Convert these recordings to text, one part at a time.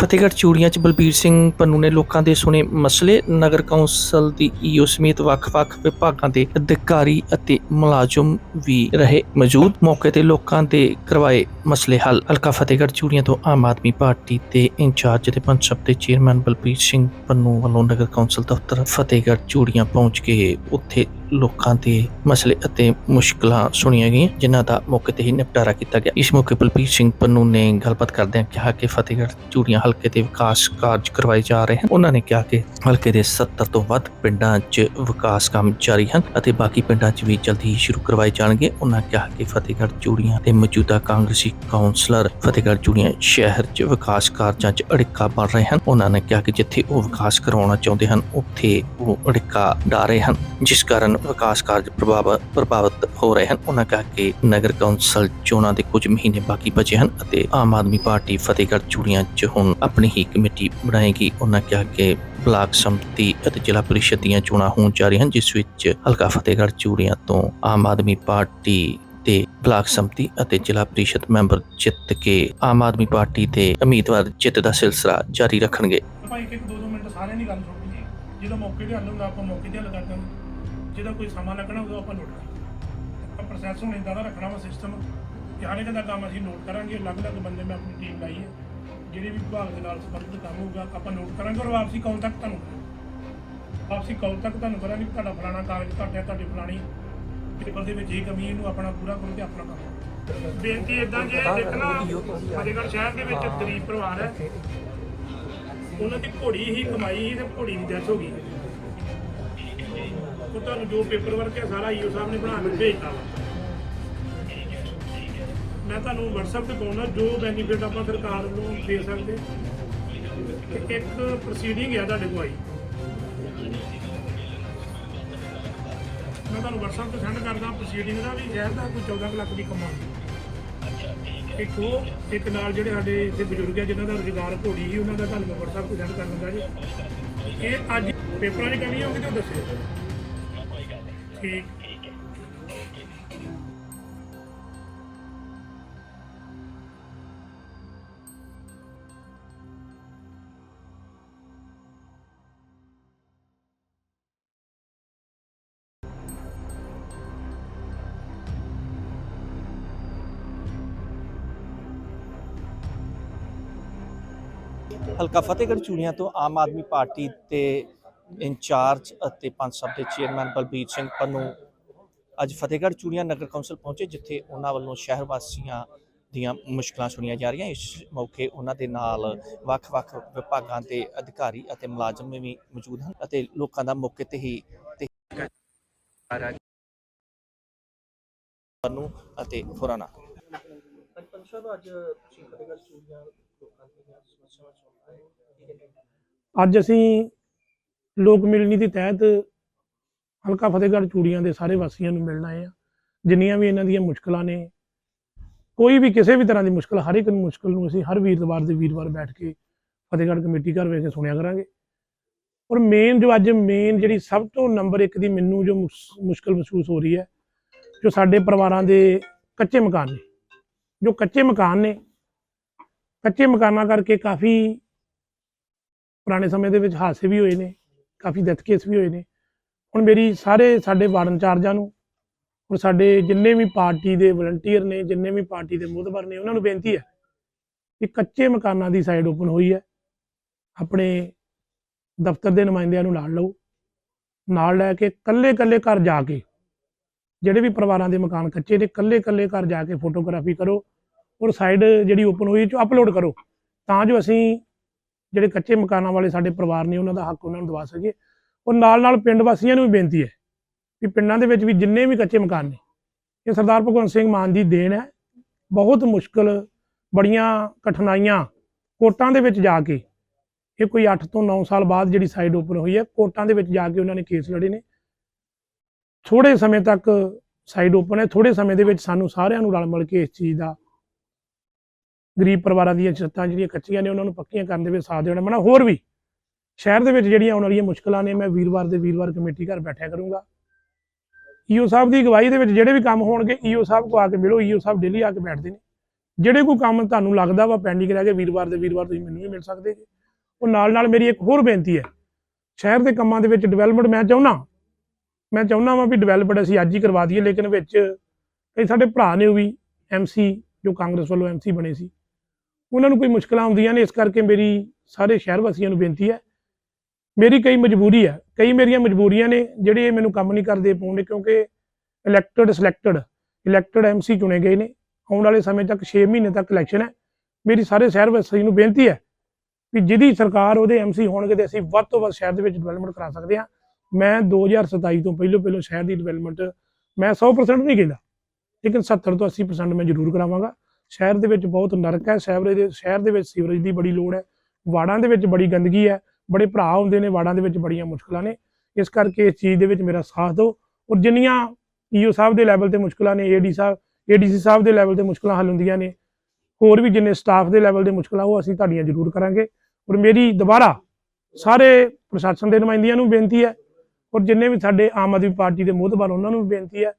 ਫਤਿਹਗੜ੍ਹ ਚੂੜੀਆਂ 'ਚ ਬਲਬੀਰ ਸਿੰਘ ਪੰਨੂ ਨੇ ਲੋਕਾਂ ਦੇ ਸੁਣੇ ਮਸਲੇ, ਨਗਰ ਕੌਂਸਲ ਦੀ ਈਓ ਸਮੇਤ ਵੱਖ-ਵੱਖ ਵਿਭਾਗਾਂ ਦੇ ਅਧਿਕਾਰੀ ਅਤੇ ਮੁਲਾਜ਼ਮ ਵੀ ਰਹੇ ਮੌਜੂਦ। ਮੌਕੇ ਤੇ ਲੋਕਾਂ ਦੇ ਕਰਵਾਏ ਮਸਲੇ ਹੱਲ। ਹਲਕਾ ਫਤਿਹਗੜ੍ਹ ਚੂੜੀਆਂ ਤੋਂ ਆਮ ਆਦਮੀ ਪਾਰਟੀ ਦੇ ਇੰਚਾਰਜ ਤੇ ਪੰਚਾਇਤ ਦੇ ਚੇਅਰਮੈਨ ਬਲਬੀਰ ਸਿੰਘ ਪੰਨੂ ਵੱਲੋਂ ਨਗਰ ਕੌਂਸਲ ਦਫ਼ਤਰ ਫਤਿਹਗੜ੍ਹ ਚੂੜੀਆਂ ਪਹੁੰਚ ਕੇ ਉੱਥੇ ਲੋਕਾਂ ਦੇ ਮਸਲੇ ਅਤੇ ਮੁਸ਼ਕਲਾਂ ਸੁਣੀਆਂ ਗਈਆਂ, ਜਿਨ੍ਹਾਂ ਦਾ ਮੌਕੇ ਤੇ ਹੀ ਨਿਪਟਾਰਾ ਕੀਤਾ ਗਿਆ। ਇਸ ਮੌਕੇ ਬਲਬੀਰ ਸਿੰਘ ਪੰਨੂ ਨੇ ਗੱਲਬਾਤ ਕਰਦਿਆਂ ਕਿਹਾ ਕਿ ਫਤਿਹਗੜ੍ਹ ਚੂੜੀਆਂ ਹਲਕੇ ਦੇ ਵਿਕਾਸ ਕਾਰਜ ਕਰਵਾਏ ਜਾ ਰਹੇ ਹਨ। ਉਹਨਾਂ ਨੇ ਕਿਹਾ ਕਿ ਹਲਕੇ ਦੇ 70 ਤੋਂ ਵੱਧ ਪਿੰਡਾਂ 'ਚ ਵਿਕਾਸ ਕੰਮ ਜਾਰੀ ਹਨ ਅਤੇ ਬਾਕੀ ਪਿੰਡਾਂ 'ਚ ਵੀ ਜਲਦੀ ਹੀ ਸ਼ੁਰੂ ਕਰਵਾਏ ਜਾਣਗੇ। ਉਹਨਾਂ ਕਿਹਾ ਕਿ ਫਤਿਹਗੜ੍ਹ ਚੂੜੀਆਂ ਦੇ ਮੌਜੂਦਾ ਕਾਂਗਰਸੀ ਕਾਉਂਸਲਰ ਫਤਿਹਗੜ੍ਹ ਚੂੜੀਆਂ ਸ਼ਹਿਰ 'ਚ ਵਿਕਾਸ ਕਾਰਜਾਂ 'ਚ ਅੜਿੱਕਾ ਬਣ ਰਹੇ ਹਨ। ਉਹਨਾਂ ਨੇ ਕਿਹਾ ਕਿ ਜਿੱਥੇ ਉਹ ਵਿਕਾਸ ਕਰਵਾਉਣਾ ਚਾਹੁੰਦੇ ਹਨ, ਉੱਥੇ ਉਹ ਅੜਿੱਕਾ ਡਾ ਰਹੇ ਹਨ, ਜਿਸ ਕਾਰਨ ਵਿਕਾਸ ਕਾਰਜ ਪ੍ਰਭਾਵ, ਪ੍ਰਭਾਵਿਤ ਹੋ ਰਹੇ ਹਨ। ਉਹਨਾਂ ਕਿਹਾ ਕਿ ਨਗਰ ਕੌਂਸਲ ਚੋਣਾਂ ਦੇ ਕੁਝ ਮਹੀਨੇ ਬਾਕੀ ਬਚੇ ਹਨ ਅਤੇ ਆਮ ਆਦਮੀ ਪਾਰਟੀ ਫਤਿਹਗੜ੍ਹ ਚੂੜੀਆਂ 'ਚ ਹੁਣ ਆਪਣੀ ਹੀ ਕਮੇਟੀ ਬਣਾਏਗੀ। ਉਹਨਾਂ ਕਿਹਾ ਕਿ ਬਲਾਕ ਸੰਮਤੀ ਅਤੇ ਜ਼ਿਲ੍ਹਾ ਪਰਿਸ਼ਦ ਦੀਆਂ ਚੋਣਾਂ ਹੋਣ ਜਾ ਰਹੀਆਂ ਹਨ, ਜਿਸ ਵਿੱਚ ਹਲਕਾ ਫਤਿਹਗੜ੍ਹ ਚੂੜੀਆਂ ਤੋਂ ਆਮ ਆਦਮੀ ਪਾਰਟੀ ਤੇ ਬਲਾਕ ਸੰਮਤੀ ਅਤੇ ਜ਼ਿਲ੍ਹਾ ਪ੍ਰੀਸ਼ਦ ਮੈਂਬਰ ਜਿੱਤ ਕੇ ਆਮ ਆਦਮੀ ਪਾਰਟੀ ਦੇ ਉਮੀਦਵਾਰ ਜਿੱਤ ਦਾ ਸਿਲਸਿਲਾ ਜਾਰੀ ਰੱਖਣਗੇ। ਆਪਾਂ ਇੱਕ ਇੱਕ ਦੋ ਮਿੰਟ ਸਾਰਿਆਂ ਦੀ ਗੱਲ ਸੁਣਨੀ ਜਦੋਂ ਮੌਕੇ ਤੇ ਹੱਲ ਹੁੰਦਾ ਆਪਾਂ ਮੌਕੇ ਤੇ ਹੱਲ ਕਰ ਦਾਂਗੇ ਜਿਹਦਾ ਕੋਈ ਸਮਾਂ ਲੱਗਣਾ ਉਦੋਂ ਆਪਾਂ ਨੋਟ ਕਰਾਂਗੇ। ਆਪਾਂ ਪ੍ਰੋਸੈਸ ਹੁਣ ਇਦਾਂ ਦਾ ਰੱਖਣਾ ਵਾ ਸਿਸਟਮ ਕਿ ਹਰ ਇੱਕ ਦਾ ਕੰਮ ਅਸੀਂ ਨੋਟ ਕਰਾਂਗੇ, ਅਲੱਗ-ਅਲੱਗ ਬੰਦੇ ਮੈਂ ਆਪਣੀ ਟੀਮ ਲਾਈ ਹੈ। ਜਿਹੜੇ ਵੀ ਵਿਭਾਗ ਦੇ ਨਾਲ ਸੰਬੰਧਿਤ ਕੰਮ ਹੋਊਗਾ, ਆਪਾਂ ਨੋਟ ਕਰਾਂਗੇ ਔਰ ਵਾਪਸੀ ਕੌਣ ਤੱਕ ਤੁਹਾਨੂੰ ਵਾਪਸੀ ਕੌਣ ਤੱਕ ਤੁਹਾਨੂੰ ਕਰਾਂਗੇ ਕਿ ਤੁਹਾਡਾ ਫਲਾਣਾ ਕਾਗਜ਼ ਘੱਟ ਹੈ ਤੁਹਾਡੀ ਫਲਾਣੀ ਪੇਪਰ ਦੇ ਵਿੱਚ ਇਹ ਕਮੀ ਇਹਨੂੰ ਆਪਣਾ ਪੂਰਾ ਕਰੋ ਤੇ ਆਪਣਾ ਕੰਮ ਕਰੋ। ਬੇਨਤੀ ਇਦਾਂ ਜੇ ਦੇਖਣਾ, ਫਤਿਹਗੜ੍ਹ ਸ਼ਹਿਰ ਦੇ ਵਿੱਚ ਗਰੀਬ ਪਰਿਵਾਰ ਹੈ। ਉਹਨਾਂ ਦੀ ਘੋੜੀ ਹੀ ਕਮਾਈ ਸੀ ਤੇ ਘੋੜੀ ਦੀ ਡੈਥ ਹੋ ਗਈ। ਉਹ ਤੁਹਾਨੂੰ ਜੋ ਪੇਪਰ ਵਰਕ ਹੈ ਸਾਰਾ ਈਓ ਸਾਹਿਬ ਨੇ ਬਣਾ ਕੇ ਭੇਜਤਾ ਵਾ। ਮੈਂ ਤੁਹਾਨੂੰ WhatsApp ਤੇ ਪਾਉਣਾ, ਜੋ ਬੈਨੀਫਿਟ ਆਪਾਂ ਸਰਕਾਰ ਨੂੰ ਦੇ ਸਕਦੇ। ਤੇ ਇੱਕ ਪ੍ਰੋਸੀਡਿੰਗ ਹੈ ਤੁਹਾਡੇ ਕੋਲ ਆਈ। ਮੈਂ ਤੁਹਾਨੂੰ WhatsApp ਤੇ ਸੈਂਡ ਕਰਦਾ ਪ੍ਰੋਸੀਡਿੰਗ ਦਾ ਵੀ ਸ਼ਹਿਰ ਦਾ ਕੋਈ 14 ਕੁ ਲੱਖ ਦੀ ਕਮਾਈ। ਇੱਕ ਉਹ, ਇੱਕ ਨਾਲ ਜਿਹੜੇ ਸਾਡੇ ਇੱਥੇ ਬਜ਼ੁਰਗ ਹੈ ਜਿਨ੍ਹਾਂ ਦਾ ਰੁਜ਼ਗਾਰ ਘੋੜੀ ਸੀ, ਉਹਨਾਂ ਦਾ ਤੁਹਾਨੂੰ ਮੈਂ WhatsApp ਤੇ ਸੈਂਡ ਕਰ ਦਿੰਦਾ ਜੀ। ਇਹ ਅੱਜ ਪੇਪਰਾਂ ਦੀ ਕਮੀ ਹੋਊਗੀ ਤਾਂ ਦੱਸਿਓ ਠੀਕ। ਹਲਕਾ ਫਤਿਹਗੜ੍ਹ ਚੂੜੀਆਂ ਤੋਂ ਆਮ ਆਦਮੀ ਪਾਰਟੀ ਦੇ ਇੰਚਾਰਜ ਅਤੇ ਪੰਜ ਸਭ ਦੇ ਚੇਅਰਮੈਨ ਬਲਬੀਰ ਸਿੰਘ ਪੰਨੂ ਅੱਜ ਫਤਿਹਗੜ੍ਹ ਚੂੜੀਆਂ ਨਗਰ ਕੌਂਸਲ ਪਹੁੰਚੇ, ਜਿੱਥੇ ਉਹਨਾਂ ਵੱਲੋਂ ਸ਼ਹਿਰ ਵਾਸੀਆਂ ਦੀਆਂ ਮੁਸ਼ਕਲਾਂ ਸੁਣੀਆਂ ਜਾ ਰਹੀਆਂ। ਇਸ ਮੌਕੇ ਉਹਨਾਂ ਦੇ ਨਾਲ ਵੱਖ-ਵੱਖ ਵਿਭਾਗਾਂ ਦੇ ਅਧਿਕਾਰੀ ਅਤੇ ਮੁਲਾਜ਼ਮ ਵੀ ਮੌਜੂਦ ਹਨ ਅਤੇ ਲੋਕਾਂ ਦਾ ਮੌਕੇ ਤੇ ਹੀ ਤੇ ਅਤੇ ਖੁਰਾਨਾ ਅੱਜ ਅਸੀਂ ਲੋਕ ਮਿਲਣੀ ਦੇ ਤਹਿਤ ਹਲਕਾ ਫਤਿਹਗੜ੍ਹ ਚੂੜੀਆਂ ਦੇ ਸਾਰੇ ਵਾਸੀਆਂ ਨੂੰ ਮਿਲਣ ਆਏ ਆ। ਜਿੰਨੀਆਂ ਵੀ ਇਹਨਾਂ ਦੀਆਂ ਮੁਸ਼ਕਲਾਂ ਨੇ, ਕੋਈ ਵੀ ਕਿਸੇ ਵੀ ਤਰ੍ਹਾਂ ਦੀ ਮੁਸ਼ਕਲ, ਹਰ ਇੱਕ ਨੂੰ ਮੁਸ਼ਕਲ ਨੂੰ ਅਸੀਂ ਹਰ ਵੀਰਵਾਰ ਦੇ ਵੀਰਵਾਰ ਬੈਠ ਕੇ ਫਤਿਹਗੜ੍ਹ ਕਮੇਟੀ ਘਰ ਵੇਖ ਕੇ ਸੁਣਿਆ ਕਰਾਂਗੇ। ਔਰ ਮੇਨ ਜੋ ਅੱਜ ਮੇਨ ਜਿਹੜੀ ਸਭ ਤੋਂ ਨੰਬਰ 1 ਦੀ ਮੈਨੂੰ ਜੋ ਮੁਸ- ਮੁਸ਼ਕਲ ਮਹਿਸੂਸ ਹੋ ਰਹੀ ਹੈ, ਜੋ ਸਾਡੇ ਪਰਿਵਾਰਾਂ ਦੇ ਕੱਚੇ ਮਕਾਨ ਨੇ, ਜੋ ਕੱਚੇ ਮਕਾਨ ਨੇ, ਕੱਚੇ ਮਕਾਨਾਂ ਕਰਕੇ ਕਾਫੀ ਪੁਰਾਣੇ ਸਮੇਂ ਦੇ ਵਿੱਚ ਹਾਦਸੇ ਵੀ ਹੋਏ ਨੇ ਕਾਫੀ ਡੈਥ ਕੇਸ ਵੀ ਹੋਏ ਨੇ। ਹੁਣ ਮੇਰੀ ਸਾਰੇ ਸਾਡੇ ਵਾਰਡ ਇੰਚਾਰਜਾਂ ਨੂੰ ਔਰ ਸਾਡੇ ਜਿੰਨੇ ਵੀ ਪਾਰਟੀ ਦੇ ਵਲੰਟੀਅਰ ਨੇ, ਜਿੰਨੇ ਵੀ ਪਾਰਟੀ ਦੇ ਮੁਖਬਰ ਨੇ, ਉਹਨਾਂ ਨੂੰ ਬੇਨਤੀ ਹੈ ਕਿ ਕੱਚੇ ਮਕਾਨਾਂ ਦੀ ਸਾਈਡ ਓਪਨ ਹੋਈ ਹੈ। ਆਪਣੇ ਦਫ਼ਤਰ ਦੇ ਨੁਮਾਇੰਦਿਆਂ ਨੂੰ ਨਾਲ ਲਓ। ਨਾਲ ਲੈ ਕੇ ਕੱਲੇ ਕੱਲੇ ਘਰ ਜਾ ਕੇ, ਜਿਹੜੇ ਵੀ ਪਰਿਵਾਰਾਂ ਦੇ ਮਕਾਨ ਕੱਚੇ ਨੇ ਕੱਲੇ ਕੱਲੇ ਘਰ ਜਾ ਕੇ ਫੋਟੋਗ੍ਰਾਫੀ ਕਰੋ ਔਰ ਸਾਈਡ ਜਿਹੜੀ ਓਪਨ ਹੋਈ ਚ ਅਪਲੋਡ ਕਰੋ। ਤਾਂ ਜੋ ਅਸੀਂ ਜਿਹੜੇ ਕੱਚੇ ਮਕਾਨਾਂ ਵਾਲੇ ਸਾਡੇ ਪਰਿਵਾਰ ਨੇ, ਉਹਨਾਂ ਦਾ ਹੱਕ ਉਹਨਾਂ ਨੂੰ ਦਵਾ ਸਕੀਏ। ਔਰ ਨਾਲ ਨਾਲ ਪਿੰਡ ਵਾਸੀਆਂ ਨੂੰ ਵੀ ਬੇਨਤੀ ਹੈ ਕਿ ਪਿੰਡਾਂ ਦੇ ਵਿੱਚ ਵੀ ਜਿੰਨੇ ਵੀ ਕੱਚੇ ਮਕਾਨ ਨੇ, ਇਹ ਸਰਦਾਰ ਭਗਵੰਤ ਸਿੰਘ ਮਾਨ ਦੀ ਦੇਣ ਹੈ। ਬਹੁਤ ਮੁਸ਼ਕਲ, ਬੜੀਆਂ ਕਠਿਨਾਈਆਂ ਕੋਰਟਾਂ ਦੇ ਵਿੱਚ ਜਾ ਕੇ, ਇਹ ਕੋਈ 8 ਤੋਂ 9 ਸਾਲ ਬਾਅਦ ਜਿਹੜੀ ਸਾਈਡ ਓਪਨ ਹੋਈ ਹੈ, ਕੋਟਾਂ ਦੇ ਵਿੱਚ ਜਾ ਕੇ ਉਹਨਾਂ ਨੇ ਕੇਸ ਲੜੇ ਨੇ। ਥੋੜੇ ਸਮੇਂ ਤੱਕ ਸਾਈਡ ਓਪਨ ਹੈ ਥੋੜੇ ਸਮੇਂ ਦੇ ਵਿੱਚ ਸਾਨੂੰ ਸਾਰਿਆਂ ਨੂੰ ਰਲ ਮਿਲ ਕੇ ਇਸ ਚੀਜ਼ ਦਾ ਗਰੀਬ ਪਰਿਵਾਰਾਂ ਦੀਆਂ ਛੱਤਾਂ ਜਿਹੜੀਆਂ ਕੱਚੀਆਂ ਨੇ, ਉਹਨਾਂ ਨੂੰ ਪੱਕੀਆਂ ਕਰਨ ਦੇ ਵਿੱਚ ਸਾਥ ਦੇਣਾ। ਮੈਂ ਹੋਰ ਵੀ, ਸ਼ਹਿਰ ਦੇ ਵਿੱਚ ਜਿਹੜੀਆਂ ਆਉਣ ਵਾਲੀਆਂ ਮੁਸ਼ਕਲਾਂ ਨੇ, ਮੈਂ ਵੀਰਵਾਰ ਦੇ ਵੀਰਵਾਰ ਕਮੇਟੀ ਘਰ ਬੈਠਿਆ ਕਰੂੰਗਾ। ਈਓ ਸਾਹਿਬ ਦੀ ਅਗਵਾਈ ਦੇ ਵਿੱਚ ਜਿਹੜੇ ਵੀ ਕੰਮ ਹੋਣਗੇ, ਈਓ ਸਾਹਿਬ ਕੋ ਆ ਕੇ ਮਿਲੋ, ਈਓ ਸਾਹਿਬ ਡੇਲੀ ਆ ਕੇ ਬੈਠਦੇ ਨੇ। ਜਿਹੜੇ ਕੋਈ ਕੰਮ ਤੁਹਾਨੂੰ ਲੱਗਦਾ ਵਾ ਪੈਂਡਿੰਗ ਰਹਿ ਗਏ ਵੀਰਵਾਰ ਦੇ ਵੀਰਵਾਰ ਤੁਸੀਂ ਮੈਨੂੰ ਵੀ ਮਿਲ ਸਕਦੇ ਜੀ। ਉਹ ਨਾਲ ਨਾਲ ਮੇਰੀ ਇੱਕ ਹੋਰ ਬੇਨਤੀ ਹੈ, ਸ਼ਹਿਰ ਦੇ ਕੰਮਾਂ ਦੇ ਵਿੱਚ ਡਿਵੈਲਪਮੈਂਟ ਮੈਂ ਚਾਹੁੰਦਾ ਮੈਂ ਚਾਹੁੰਦਾ ਵਾਂ ਵੀ ਡਿਵੈਲਪਮੈਂਟ ਅਸੀਂ ਅੱਜ ਹੀ ਕਰਵਾ ਦਈਏ, ਲੇਕਿਨ ਵਿੱਚ ਕਈ ਸਾਡੇ ਭਰਾ ਨੇ ਉਹ ਵੀ ਐਮਸੀ ਜੋ ਕਾਂਗਰਸ ਵੱਲੋਂ ਐਮਸੀ ਬਣੇ ਸੀ। ਉਹਨਾਂ ਨੂੰ ਕੋਈ ਮੁਸ਼ਕਲਾਂ ਆਉਂਦੀਆਂ ਨੇ, ਇਸ ਕਰਕੇ ਮੇਰੀ ਸਾਰੇ ਸ਼ਹਿਰ ਵਾਸੀਆਂ ਨੂੰ ਬੇਨਤੀ ਹੈ। ਮੇਰੀ ਕਈ ਮਜਬੂਰੀ ਹੈ, ਕਈ ਮੇਰੀਆਂ ਮਜਬੂਰੀਆਂ ਨੇ ਜਿਹੜੇ ਇਹ ਮੈਨੂੰ ਕੰਮ ਨਹੀਂ ਕਰਦੇ ਪਾਉਂਦੇ ਕਿਉਂਕਿ ਇਲੈਕਟਡ ਸਿਲੈਕਟਡ ਇਲੈਕਟਡ ਐਮਸੀ ਚੁਣੇ ਗਏ ਨੇ। ਆਉਣ ਵਾਲੇ ਸਮੇਂ ਤੱਕ 6 ਮਹੀਨੇ ਤੱਕ ਇਲੈਕਸ਼ਨ ਹੈ। ਮੇਰੀ ਸਾਰੇ ਸ਼ਹਿਰ ਵਾਸੀਆਂ ਨੂੰ ਬੇਨਤੀ ਹੈ ਕਿ ਜਿਹਦੀ ਸਰਕਾਰ ਉਹਦੇ ਐਮਸੀ ਹੋਣਗੇ ਤੇ ਅਸੀਂ ਵੱਧ ਤੋਂ ਵੱਧ ਸ਼ਹਿਰ ਦੇ ਵਿੱਚ ਡਿਵੈਲਪਮੈਂਟ ਕਰਾ ਸਕਦੇ ਹਾਂ। ਮੈਂ 2027 ਤੋਂ ਪਹਿਲਾਂ ਪਹਿਲਾਂ ਸ਼ਹਿਰ ਦੀ ਡਿਵੈਲਪਮੈਂਟ ਮੈਂ 100% ਨਹੀਂ ਕਹਿੰਦਾ, ਲੇਕਿਨ 70 ਤੋਂ 80% ਮੈਂ ਜ਼ਰੂਰ ਕਰਾਵਾਂਗਾ। ਸ਼ਹਿਰ ਦੇ ਵਿੱਚ ਬਹੁਤ ਨਰਕ ਹੈ, ਸ਼ਹਿਰ ਦੇ ਸ਼ਹਿਰ ਦੇ ਵਿੱਚ ਸੀਵਰੇਜ ਦੀ ਬੜੀ ਲੋੜ ਹੈ, ਵਾੜਾਂ ਦੇ ਵਿੱਚ ਬੜੀ ਗੰਦਗੀ ਹੈ, ਬੜੇ ਭਰਾ ਹੁੰਦੇ ਨੇ, ਵਾੜਾਂ ਦੇ ਵਿੱਚ ਬੜੀਆਂ ਮੁਸ਼ਕਲਾਂ ਨੇ, ਇਸ ਕਰਕੇ ਇਸ ਚੀਜ਼ ਦੇ ਵਿੱਚ ਮੇਰਾ ਸਾਥ ਦਿਓ ਔਰ ਜਿੰਨੀਆਂ ਈਓ ਸਾਹਿਬ ਦੇ ਲੈਵਲ ਤੇ ਮੁਸ਼ਕਲਾਂ ਨੇ ਏਡੀ ਸਾਹਿਬ ਏਡੀਸੀ ਸਾਹਿਬ ਦੇ ਲੈਵਲ ਤੇ ਮੁਸ਼ਕਲਾਂ ਹੱਲ ਹੁੰਦੀਆਂ ਨੇ, ਹੋਰ ਵੀ ਜਿੰਨੇ ਸਟਾਫ ਦੇ ਲੈਵਲ ਦੇ ਮੁਸ਼ਕਲਾਂ, ਉਹ ਅਸੀਂ ਤੁਹਾਡੀਆਂ ਜ਼ਰੂਰ ਕਰਾਂਗੇ ਔਰ ਮੇਰੀ ਦੁਬਾਰਾ ਸਾਰੇ ਪ੍ਰਸ਼ਾਸਨ ਦੇ ਨੁਮਾਇੰਦਿਆਂ ਨੂੰ ਬੇਨਤੀ ਹੈ ਔਰ ਜਿੰਨੇ ਵੀ ਸਾਡੇ ਆਮ ਆਦਮੀ ਪਾਰਟੀ ਦੇ ਮੋਹਤਬਾਰ, ਉਹਨਾਂ ਨੂੰ ਵੀ ਬੇਨਤੀ ਹੈ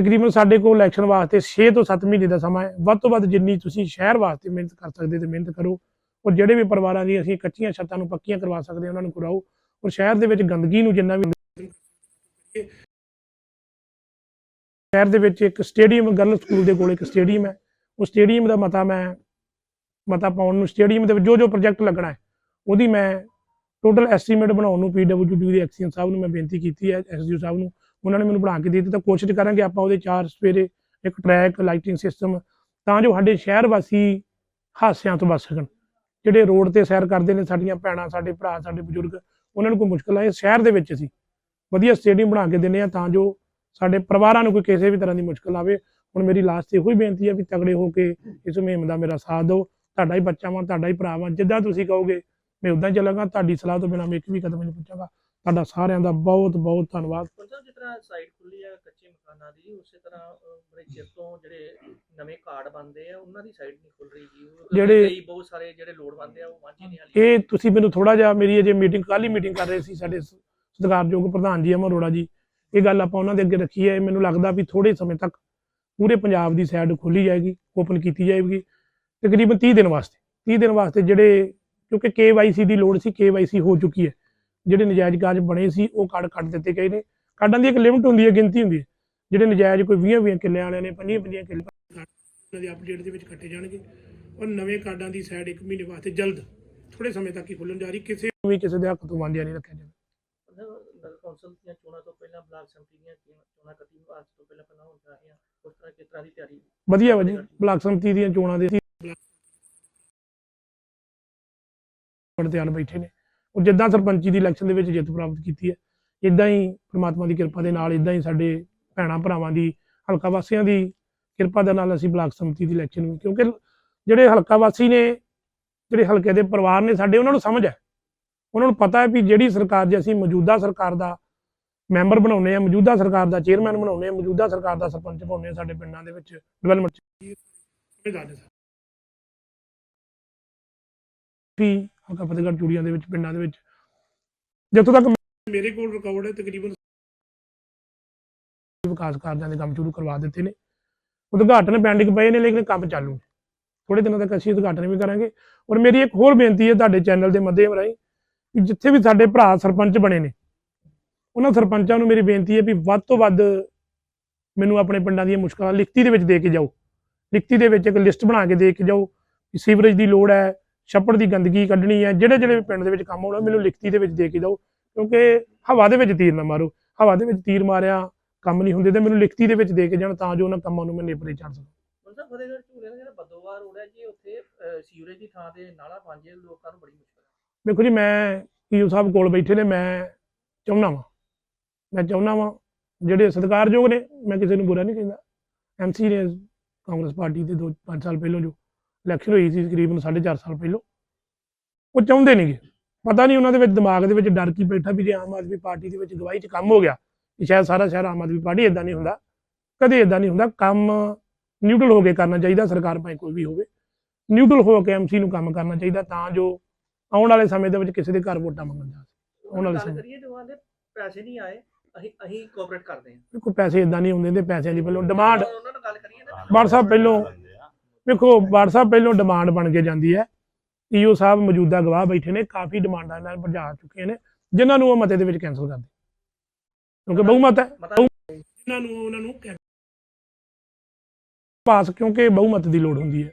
ਤਕਰੀਬਨ ਸਾਡੇ ਕੋਲ ਇਲੈਕਸ਼ਨ ਵਾਸਤੇ 6 ਤੋਂ 7 ਮਹੀਨੇ ਦਾ ਸਮਾਂ ਹੈ। ਵੱਧ ਤੋਂ ਵੱਧ ਜਿੰਨੀ ਤੁਸੀਂ ਸ਼ਹਿਰ ਵਾਸਤੇ ਮਿਹਨਤ ਕਰ ਸਕਦੇ ਤੇ ਮਿਹਨਤ ਕਰੋ ਔਰ ਜਿਹੜੇ ਵੀ ਪਰਿਵਾਰਾਂ ਦੀ ਅਸੀਂ ਕੱਚੀਆਂ ਛੱਤਾਂ ਨੂੰ ਪੱਕੀਆਂ ਕਰਵਾ ਸਕਦੇ ਹਾਂ, ਉਹਨਾਂ ਨੂੰ ਕਰਾਓ ਔਰ ਸ਼ਹਿਰ ਦੇ ਵਿੱਚ ਗੰਦਗੀ ਨੂੰ ਜਿੰਨਾ ਵੀ ਸ਼ਹਿਰ ਦੇ ਵਿੱਚ ਇੱਕ ਸਟੇਡੀਅਮ ਗਰਲ ਸਕੂਲ ਦੇ ਕੋਲ ਇੱਕ ਸਟੇਡੀਅਮ ਹੈ। ਉਹ ਸਟੇਡੀਅਮ ਦਾ ਮਤਾ ਮੈਂ ਮਤਾ ਪਾਉਣ ਨੂੰ ਸਟੇਡੀਅਮ ਦੇ ਵਿੱਚ ਜੋ ਜੋ ਪ੍ਰੋਜੈਕਟ ਲੱਗਣਾ ਹੈ, ਉਹਦੀ ਮੈਂ ਟੋਟਲ ਐਸਟੀਮੇਟ ਬਣਾਉਣ ਨੂੰ ਪੀਡਬਲਯੂਡੀ ਦੇ ਐਕਸੀਅਨ ਸਾਹਿਬ ਨੂੰ ਮੈਂ ਬੇਨਤੀ ਕੀਤੀ ਹੈ ਐਸਡੀਓ ਸਾਹਿਬ ਨੂੰ ਉਹਨਾਂ ਨੇ ਮੈਨੂੰ ਬਣਾ ਕੇ ਦੇ ਦਿੱਤਾ। ਕੋਸ਼ਿਸ਼ ਕਰਾਂਗੇ ਆਪਾਂ ਉਹਦੇ ਚਾਰ ਸਵੇਰੇ ਇੱਕ ਟਰੈਕ ਲਾਈਟਿੰਗ ਸਿਸਟਮ ਤਾਂ ਜੋ ਸਾਡੇ ਸ਼ਹਿਰ ਵਾਸੀ ਹਾਦਸਿਆਂ ਤੋਂ ਬਚ ਸਕਣ। ਜਿਹੜੇ ਰੋਡ ਤੇ ਸੈਰ ਕਰਦੇ ਨੇ ਸਾਡੀਆਂ ਭੈਣਾਂ, ਸਾਡੇ ਭਰਾ, ਸਾਡੇ ਬਜ਼ੁਰਗ, ਉਹਨਾਂ ਨੂੰ ਕੋਈ ਮੁਸ਼ਕਲ ਆਏ। ਸ਼ਹਿਰ ਦੇ ਵਿੱਚ ਅਸੀਂ ਵਧੀਆ ਸਟੇਡੀਅਮ ਬਣਾ ਕੇ ਦਿੰਦੇ ਆ ਤਾਂ ਜੋ ਸਾਡੇ ਪਰਿਵਾਰਾਂ ਨੂੰ ਕੋਈ ਕਿਸੇ ਵੀ ਤਰ੍ਹਾਂ ਦੀ ਮੁਸ਼ਕਲ ਆਵੇ। ਹੁਣ ਮੇਰੀ ਲਾਸਟ ਤੇ ਇਹੋ ਹੀ ਬੇਨਤੀ ਹੈ ਵੀ ਤਗੜੇ ਹੋ ਕੇ ਇਸ ਮੁਹਿੰਮ ਦਾ ਮੇਰਾ ਸਾਥ ਦਿਓ। ਤੁਹਾਡਾ ਹੀ ਬੱਚਾ ਵਾਂ, ਤੁਹਾਡਾ ਹੀ ਭਰਾ ਵਾਂ। ਜਿੱਦਾਂ ਤੁਸੀਂ ਕਹੋਗੇ, ਮੈਂ ਉਦਾਂ ਹੀ ਚੱਲਾਂਗਾ। ਤੁਹਾਡੀ ਸਲਾਹ ਤੋਂ ਬਿਨਾਂ ਮੈਂ ਇੱਕ ਵੀ ਕਦਮ ਨਹੀਂ ਪੁੱਛਾਂਗਾ। ਤੁਹਾਡਾ ਸਾਰਿਆਂ ਦਾ ਬਹੁਤ ਬਹੁਤ ਧੰਨਵਾਦ। ਜਿਸ ਤਰ੍ਹਾਂ ਸਾਈਟ ਖੁੱਲੀ ਆ ਕੱਚੇ ਮਕਾਨਾਂ ਦੀ ਉਸੇ ਤਰ੍ਹਾਂ ਬੜੇ ਚਿਰ ਤੋਂ ਜਿਹੜੇ ਨਵੇਂ ਕਾਰਡ ਬਣਦੇ ਆ ਉਹਨਾਂ ਦੀ ਸਾਈਟ ਨਹੀਂ ਖੁੱਲ ਰਹੀ ਜੀ। ਜਿਹੜੇ- ਕਈ ਬਹੁਤ ਸਾਰੇ ਜਿਹੜੇ ਲੋੜ ਬੰਦੇ ਆ ਉਹ ਵਾਂਝੇ ਨੇ ਹਾਲੇ। ਇਹ ਤੁਸੀਂ ਮੈਨੂੰ ਥੋੜਾ ਜਿਹਾ ਮੇਰੀ ਅਜੇ ਮੀਟਿੰਗ ਕੱਲ੍ਹ ਹੀ ਮੀਟਿੰਗ ਕਰ ਰਹੇ ਸੀ ਸਾਡੇ ਸਤਿਕਾਰਯੋਗ ਪ੍ਰਧਾਨ ਜੀ ਅਮਰ ਅਰੋੜਾ ਜੀ। ਇਹ ਗੱਲ ਆਪਾਂ ਉਹਨਾਂ ਦੇ ਅੱਗੇ ਰੱਖੀ ਹੈ ਮੈਨੂੰ ਲੱਗਦਾ ਵੀ ਥੋੜੇ ਸਮੇਂ ਤੱਕ ਪੂਰੇ ਪੰਜਾਬ ਦੀ ਸਾਈਡ ਖੋਲੀ ਜਾਏਗੀ ਓਪਨ ਕੀਤੀ ਜਾਏਗੀ। ਤਕਰੀਬਨ 30 ਦਿਨ ਵਾਸਤੇ 30 ਦਿਨ ਵਾਸਤੇ ਜਿਹੜੇ ਕਿਉਂਕਿ KYC ਦੀ ਲੋੜ ਸੀ KYC ਹੋ ਚੁੱਕੀ ਹੈ। ਜਿਹੜੇ ਨਜਾਇਜ਼ ਕਾਜ ਬਣੇ ਸੀ ਉਹ ਕਾਰਡ ਕੱਟ ਦਿੱਤੇ ਗਏ ਨੇ ਕਾਰਡਾਂ ਦੀ ਇੱਕ ਲਿਮਟ ਹੁੰਦੀ ਹੈ ਗਿਣਤੀ ਹੁੰਦੀ ਹੈ ਜਿਹੜੇ ਨਜਾਇਜ਼ ਕੋਈ 20 20 ਕਿੱਲੇ ਵਾਲਿਆਂ ਨੇ 25 25 ਕਿੱਲੇ ਉਹਨਾਂ ਦੇ ਅਪਡੇਟ ਦੇ ਵਿੱਚ ਕੱਟੇ ਜਾਣਗੇ ਔਰ ਨਵੇਂ ਕਾਰਡਾਂ ਦੀ ਸਾਈਡ ਇੱਕ ਮਹੀਨੇ ਵਾਸਤੇ ਜਲਦ ਥੋੜੇ ਸਮੇਂ ਤੱਕ ਹੀ ਖੁੱਲਣ ਜਾ ਰਹੀ ਕਿਸੇ ਵੀ ਕਿਸੇ ਦੇ ਹੱਕ ਤੋਂ ਵਾਂਝਿਆ ਨਹੀਂ ਰੱਖਿਆ ਜਾਣਾ ਨਗਰ ਕੌਂਸਲ ਦੀਆਂ ਚੋਣਾਂ ਤੋਂ ਪਹਿਲਾਂ ਬਲਾਕ ਸਮਿਤੀ ਦੀਆਂ ਚੋਣਾਂ- ਚੋਣਾਂ 31 ਮਾਰਚ ਤੋਂ ਪਹਿਲਾਂ ਪਹਿਲਾਂ ਹੋਣ ਜਾ ਰਹੀਆਂ ਉਸ ਤਰ੍ਹਾਂ ਕਿਸ ਤਰ੍ਹਾਂ ਦੀ ਤਿਆਰੀ ਵਧੀਆ ਵਾ ਜੀ ਬਲਾਕ ਸੰਮਤੀ ਦੀਆਂ ਚੋਣਾਂ ਦੇ ਤਿਆਰ ਬੈਠੇ ਨੇ ਉਹ ਜਿੱਦਾਂ ਸਰਪੰਚੀ ਦੀ ਇਲੈਕਸ਼ਨ ਦੇ ਵਿੱਚ ਜਿੱਤ ਪ੍ਰਾਪਤ ਕੀਤੀ ਹੈ ਇਦਾਂ ਹੀ ਪ੍ਰਮਾਤਮਾ ਦੀ ਕਿਰਪਾ ਦੇ ਨਾਲ ਇਦਾਂ ਹੀ ਸਾਡੇ ਭੈਣਾਂ ਭਰਾਵਾਂ ਦੀ ਹਲਕਾ ਵਾਸੀਆਂ ਦੀ ਕਿਰਪਾ ਦੇ ਨਾਲ ਅਸੀਂ ਬਲਾਕ ਸੰਮਤੀ ਦੀ ਇਲੈਕਸ਼ਨ ਵੀ ਕਿਉਂਕਿ ਜਿਹੜੇ ਹਲਕਾ ਵਾਸੀ ਨੇ, ਜਿਹੜੇ ਹਲਕੇ ਦੇ ਪਰਿਵਾਰ ਨੇ ਸਾਡੇ, ਉਹਨਾਂ ਨੂੰ ਸਮਝ ਹੈ। ਉਹਨਾਂ ਨੂੰ ਪਤਾ ਹੈ ਵੀ ਜਿਹੜੀ ਸਰਕਾਰ ਜੇ ਅਸੀਂ ਮੌਜੂਦਾ ਸਰਕਾਰ ਦਾ ਮੈਂਬਰ ਬਣਾਉਨੇ ਆ ਮੌਜੂਦਾ ਸਰਕਾਰ ਦਾ ਚੇਅਰਮੈਨ ਬਣਾਉਨੇ ਆ ਮੌਜੂਦਾ ਸਰਕਾਰ ਦਾ ਸਰਪੰਚ ਬਣਾਉਨੇ ਆ ਸਾਡੇ ਪਿੰਡਾਂ ਦੇ ਵਿੱਚ ਡਿਵੈਲਪਮੈਂਟ ਵੀ ਹਲਕਾ ਫਤਿਹਗੜ੍ਹ ਚੂੜੀਆਂ ਦੇ ਵਿੱਚ, ਪਿੰਡਾਂ ਦੇ ਵਿੱਚ। ਜਿੱਥੋਂ ਤੱਕ ਮੇਰੇ ਕੋਲ ਰਿਕਾਰਡ ਹੈ, ਤਕਰੀਬਨ ਵਿਕਾਸ ਕਾਰਜਾਂ ਦੇ ਕੰਮ ਸ਼ੁਰੂ ਕਰਵਾ ਦਿੱਤੇ ਨੇ। ਉਦਘਾਟਨ ਪੈਂਡਿੰਗ ਪਏ ਨੇ, ਲੇਕਿਨ ਕੰਮ ਚਾਲੂ ਨੇ। ਥੋੜੇ ਦਿਨਾਂ ਤੱਕ ਅਸੀਂ ਉਦਘਾਟਨ ਵੀ ਕਰਾਂਗੇ। ਔਰ ਮੇਰੀ ਇੱਕ ਹੋਰ ਬੇਨਤੀ ਹੈ ਤੁਹਾਡੇ ਚੈਨਲ ਦੇ ਮਾਧਿਅਮ ਰਾਹੀਂ, ਕਿ ਜਿੱਥੇ ਵੀ ਸਾਡੇ ਭਰਾ ਸਰਪੰਚ ਬਣੇ ਨੇ, ਉਹਨਾਂ ਸਰਪੰਚਾਂ ਨੂੰ ਮੇਰੀ ਬੇਨਤੀ ਹੈ ਵੀ ਵੱਧ ਤੋਂ ਵੱਧ ਮੈਨੂੰ ਆਪਣੇ ਪਿੰਡਾਂ ਦੀਆਂ ਮੁਸ਼ਕਲਾਂ ਲਿਖਤੀ ਦੇ ਵਿੱਚ ਦੇ ਕੇ ਜਾਓ। ਲਿਖਤੀ ਦੇ ਵਿੱਚ ਇੱਕ ਲਿਸਟ ਬਣਾ ਕੇ ਦੇ ਕੇ ਜਾਓ, ਕਿ ਸੀਵਰੇਜ ਦੀ ਲੋੜ ਹੈ ਛੱਪੜ ਦੀ ਗੰਦਗੀ ਕੱਢਣੀ ਹੈ ਜਿਹੜੇ ਜਿਹੜੇ ਪਿੰਡ ਦੇ ਵਿੱਚ ਕੰਮ ਹੋਣਾ ਮੈਨੂੰ ਲਿਖਤੀ ਦੇ ਵਿੱਚ ਦੇ ਕੇ ਜਾਓ ਕਿਉਂਕਿ ਹਵਾ ਦੇ ਵਿੱਚ ਤੀਰ ਨਾ ਮਾਰੋ। ਹਵਾ ਦੇ ਵਿੱਚ ਤੀਰ ਮਾਰਿਆ ਕੰਮ ਨਹੀਂ ਹੁੰਦੇ ਤੇ ਮੈਨੂੰ ਲਿਖਤੀ ਦੇ ਵਿੱਚ ਦੇ ਕੇ ਜਾਣ ਤਾਂ ਜੋ ਉਹਨਾਂ ਕੰਮਾਂ ਨੂੰ ਮੈਂ ਨੇਪਰੇ ਚੜ ਸਕਾਂ। ਮਤਲਬ ਫਤਿਹਗੜ੍ਹ ਝੂਲੇ ਦਾ ਜਿਹੜਾ ਬੱਦੋਵਾਰ ਰੋਡ ਹੈ ਜੀ ਉੱਥੇ ਅਹ, ਸੀਵਰੇਜ ਦੀ ਥਾਂ ਤੇ ਨਾਲਾ ਬਣ ਜੇ ਲੋਕਾਂ ਨੂੰ ਬੜੀ ਮੁਸ਼ਕਲ ਹੈ ਦੇਖੋ ਜੀ ਮੈਂ ਈਓ ਸਾਹਿਬ ਕੋਲ ਬੈਠੇ ਨੇ ਮੈਂ ਚਾਹੁੰਦਾ ਵਾਂ ਮੈਂ ਚਾਹੁੰਦਾ ਵਾਂ ਜਿਹੜੇ ਸਤਿਕਾਰਯੋਗ ਨੇ ਮੈਂ ਕਿਸੇ ਨੂੰ ਬੁਰਾ ਨਹੀਂ ਕਹਿੰਦਾ। ਐਮਸੀ ਨੇ ਕਾਂਗਰਸ ਪਾਰਟੀ ਦੇ 2-5 ਸਾਲ ਪਹਿਲਾਂ ਜੋ ਇਲੈਕਸ਼ਨ ਹੋਈ ਸੀ ਤਕਰੀਬਨ 4.5 ਸਾਲ ਪਹਿਲਾਂ। ਉਹ ਚਾਹੁੰਦੇ ਨਹੀਂਗੇ ਪਤਾ ਨਹੀਂ ਉਹਨਾਂ ਦੇ ਵਿੱਚ ਦਿਮਾਗ ਦੇ ਵਿੱਚ ਡਰ ਕੀ ਬੈਠਾ ਵੀ ਜੇ ਆਮ ਆਦਮੀ ਪਾਰਟੀ ਦੇ ਵਿੱਚ ਗਵਾਹੀ 'ਚ ਕੰਮ ਹੋ ਗਿਆ ਕਿ ਸ਼ਾਇਦ ਸਾਰਾ ਸ਼ਹਿਰ ਆਮ ਆਦਮੀ ਪਾਰਟੀ ਇਦਾਂ ਨਹੀਂ ਹੁੰਦਾ। ਕਦੇ ਇਦਾਂ ਨਹੀਂ ਹੁੰਦਾ। ਕੰਮ ਨਿਊਟਰਲ ਹੋ ਕੇ ਕਰਨਾ ਚਾਹੀਦਾ ਸਰਕਾਰ ਭਾਵੇਂ ਕੋਈ ਵੀ ਹੋਵੇ। ਨਿਊਟਰਲ ਹੋ ਕੇ ਐਮਸੀ ਨੂੰ ਕੰਮ ਕਰਨਾ ਚਾਹੀਦਾ ਤਾਂ ਜੋ ਆਉਣ ਵਾਲੇ ਸਮੇਂ ਦੇ ਵਿੱਚ ਕਿਸੇ ਦੇ ਘਰ ਵੋਟਾਂ ਮੰਗਣ ਜਾ ਸਕਣ। ਆਉਣ ਵਾਲੇ ਸਮੇਂ ਕਰੀਏ ਜਵਾਨ ਦੇ ਪੈਸੇ ਨਹੀਂ ਆਏ ਅਸੀਂ ਅਸੀਂ ਕੋਆਪਰੇਟ ਕਰਦੇ ਹਾਂ। ਕੋਈ ਪੈਸੇ ਇਦਾਂ ਨਹੀਂ ਹੁੰਦੇ ਤੇ ਪੈਸਿਆਂ ਦੀ ਪਹਿਲਾਂ ਡਿਮਾਂਡ ਉਹਨਾਂ ਨਾਲ ਗੱਲ ਕਰੀਏ ਬਾੜ ਸਾਹਿਬ ਪਹਿਲੋਂ ਵੇਖੋ ਸਾਹਿਬ ਪਹਿਲੋਂ ਡਿਮਾਂਡ ਬਣ ਕੇ ਜਾਂਦੀ ਹੈ। ਈਓ ਸਾਹਿਬ ਮੌਜੂਦਾ ਗਵਾਹ ਬੈਠੇ ਨੇ ਕਾਫੀ ਡਿਮਾਂਡਾਂ ਇਹਨਾਂ ਨੇ ਭਜਾ ਚੁੱਕੇ ਨੇ ਜਿਨ੍ਹਾਂ ਨੂੰ ਉਹ ਮਤੇ ਦੇ ਵਿੱਚ ਕੈਨਸਲ ਕਰ ਦੇ ਕਿਉਂਕਿ ਬਹੁਮਤ ਹੈ। ਜਿਨ੍ਹਾਂ ਨੂੰ ਉਹਨਾਂ ਨੂੰ ਪਾਸ ਕਿਉਂਕਿ ਬਹੁਮਤ ਦੀ ਲੋੜ ਹੁੰਦੀ ਹੈ।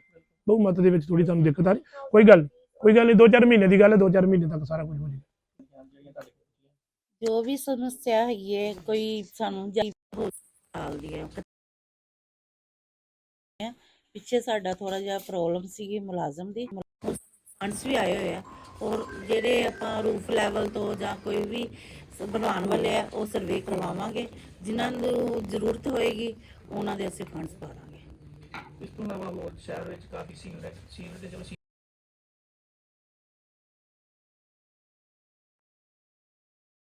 ਬਹੁਮਤ ਦੇ ਵਿੱਚ ਥੋੜੀ ਤੁਹਾਨੂੰ ਦਿੱਕਤ ਆ ਰਹੀ। ਕੋਈ ਗੱਲ ਨੀ, ਕੋਈ ਗੱਲ ਨਹੀਂ 2-4 ਮਹੀਨੇ ਦੀ ਗੱਲ ਹੈ 2-4 ਮਹੀਨੇ ਤੱਕ ਸਾਰਾ ਕੁਝ ਹੋ ਜਾਏਗਾ। ਜੋ ਵੀ ਸਮੱਸਿਆ ਹੈਗੀ ਹੈ ਕੋਈ ਸਾਨੂੰ ਜਾਂ ਆਲਦੀ ਹੈ ਪਿੱਛੇ ਸਾਡਾ ਥੋੜਾ ਜਿਹਾ ਪ੍ਰੋਬਲਮ ਸੀਗੀ ਮੁਲਾਜ਼ਮ ਦੀ। ਫੰਡਸ ਵੀ ਆਏ ਹੋਏ ਆ। ਔਰ ਜਿਹੜੇ ਆਪਾਂ ਰੂਫ ਲੈਵਲ ਤੋਂ ਜਾਂ ਕੋਈ ਵੀ ਬਣਾਉਣ ਵਾਲੇ ਆ ਉਹ ਸਰਵੇ ਕਰਵਾਵਾਂਗੇ। ਜਿਨ੍ਹਾਂ ਨੂੰ ਜ਼ਰੂਰਤ ਹੋਏਗੀ ਉਹਨਾਂ ਦੇ ਅਸੀਂ ਫੰਡਸ ਪਾ ਦਾਂਗੇ। ਇਸ ਤੋਂ ਇਲਾਵਾ ਹੋਰ ਸ਼ਹਿਰ ਵਿੱਚ ਕਾਫੀ ਹੈ ਸੀਲ ਤੇ ਚਲੋ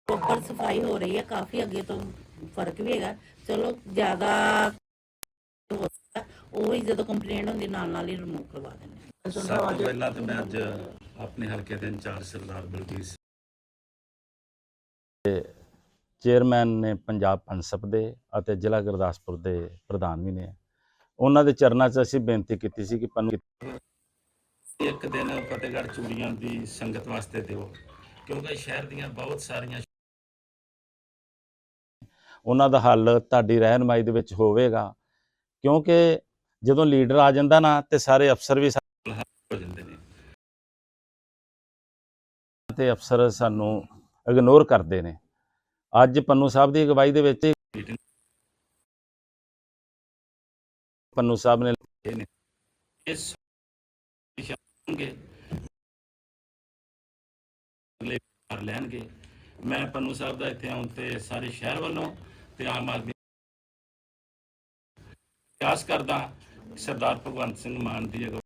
ਪ੍ਰੋਪਰ ਸਫ਼ਾਈ ਹੋ ਰਹੀ ਹੈ ਕਾਫੀ ਅੱਗੇ ਤੋਂ ਫ਼ਰਕ ਵੀ ਹੈਗਾ। ਚਲੋ ਜ਼ਿਆਦਾ ਹੋ ਸਕਦਾ, ਉਹ ਹੀ ਜਦੋਂ ਕੰਪਲੇਂਟ ਹੁੰਦੀ ਨਾਲ ਨਾਲ ਹੀ ਰਿਮੂਵ ਕਰਵਾ ਦਿੰਦੇ। ਸਭ ਤੋਂ ਪਹਿਲਾਂ ਤਾਂ ਮੈਂ ਅੱਜ ਆਪਣੇ ਹਲਕੇ ਦੇ in charge Sardar Balbir Singh chairman ਨੇ ਪੰਜਾਬ ਪੰਸਪ ਦੇ ਅਤੇ ਜ਼ਿਲ੍ਹਾ ਗੁਰਦਾਸਪੁਰ ਦੇ ਪ੍ਰਧਾਨ ਵੀ ਨੇ ਉਹਨਾਂ ਦੇ ਚਰਨਾਂ 'ਚ ਅਸੀਂ ਬੇਨਤੀ ਕੀਤੀ ਸੀ ਕਿ ਪਨੂੰ ਇੱਕ ਦਿਨ ਫਤਿਹਗੜ੍ਹ ਚੂੜੀਆਂ ਦੀ ਸੰਗਤ ਵਾਸਤੇ ਦਿਓ ਕਿਉਂਕਿ ਸ਼ਹਿਰ ਦੀਆਂ ਬਹੁਤ ਸਾਰੀਆਂ ਉਹਨਾਂ ਦਾ ਹੱਲ ਤੁਹਾਡੀ ਰਹਿਨਮਾਈ ਦੇ ਵਿੱਚ ਹੋਵੇਗਾ ਕਿਉਂਕਿ ਜਦੋਂ ਲੀਡਰ ਆ ਜਾਂਦਾ ਨਾ ਤੇ ਸਾਰੇ ਅਫਸਰ ਵੀ ਹੋ ਜਾਂਦੇ ਨੇ। ਤੇ ਅਫਸਰ ਸਾਨੂੰ ਇਗਨੋਰ ਕਰਦੇ ਨੇ। ਅੱਜ ਪੰਨੂ ਸਾਹਿਬ ਦੀ ਅਗਵਾਈ ਦੇ ਵਿੱਚ ਪੰਨੂ ਸਾਹਿਬ ਨੇ ਇਸ ਅਗਲੇ ਕਰ ਲੈਣਗੇ। ਮੈਂ ਪੰਨੂ ਸਾਹਿਬ ਦਾ ਇੱਥੇ ਆਉਣ ਤੇ ਸਾਰੇ ਸ਼ਹਿਰ ਵੱਲੋਂ ਤੇ ਆਮ ਆਦਮੀ ਆਸ ਕਰਦਾ ਸਰਦਾਰ ਭਗਵੰਤ ਸਿੰਘ ਮਾਨ ਦੀ ਅਗਵਾਈ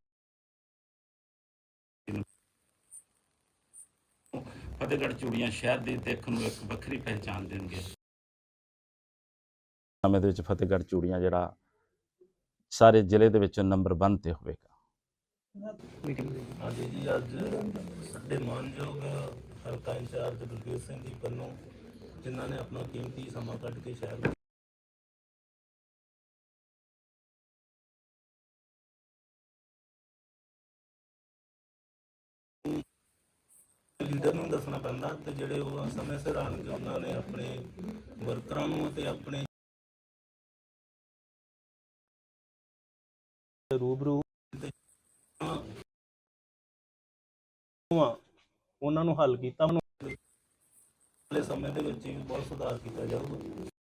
ਫਤਿਹਗੜ੍ਹ ਚੂੜੀਆਂ ਸ਼ਹਿਰ ਦੀ ਦਿੱਖ ਨੂੰ ਇੱਕ ਵੱਖਰੀ ਪਹਿਚਾਣ ਦੇਣਗੇ। ਸਮੇਂ ਦੇ ਵਿੱਚ ਫਤਿਹਗੜ੍ਹ ਚੂੜੀਆਂ ਜਿਹੜਾ ਸਾਰੇ ਜ਼ਿਲ੍ਹੇ ਦੇ ਵਿੱਚ ਨੰਬਰ 1 ਤੇ ਹੋਵੇਗਾ। ਹਾਂਜੀ ਜੀ ਅੱਜ ਸਾਡੇ ਮਾਨਯੋਗ ਹਲਕਾ ਇੰਚਾਰਜ ਬਲਬੀਰ ਸਿੰਘ ਜੀ ਵੱਲੋਂ ਜਿਨ੍ਹਾਂ ਨੇ ਆਪਣਾ ਕੀਮਤੀ ਸਮਾਂ ਕੱਢ ਕੇ ਸ਼ਹਿਰ ਲੀਡਰ ਨੂੰ ਦੱਸਣਾ ਪੈਂਦਾ ਤੇ ਜਿਹੜੇ ਉਹ ਸਮੇਂ ਸਿਰ ਆਣਗੇ ਉਹਨਾਂ ਨੇ ਆਪਣੇ ਵਰਕਰਾਂ ਨੂੰ ਤੇ ਆਪਣੇ ਰੂਬਰੂ ਉਹਨਾਂ ਨੂੰ ਹੱਲ ਕੀਤਾ। ਉਹਨੂੰ ਅਗਲੇ ਸਮੇਂ ਦੇ ਵਿੱਚ ਵੀ ਬਹੁਤ ਸੁਧਾਰ ਕੀਤਾ ਜਾਊਗਾ।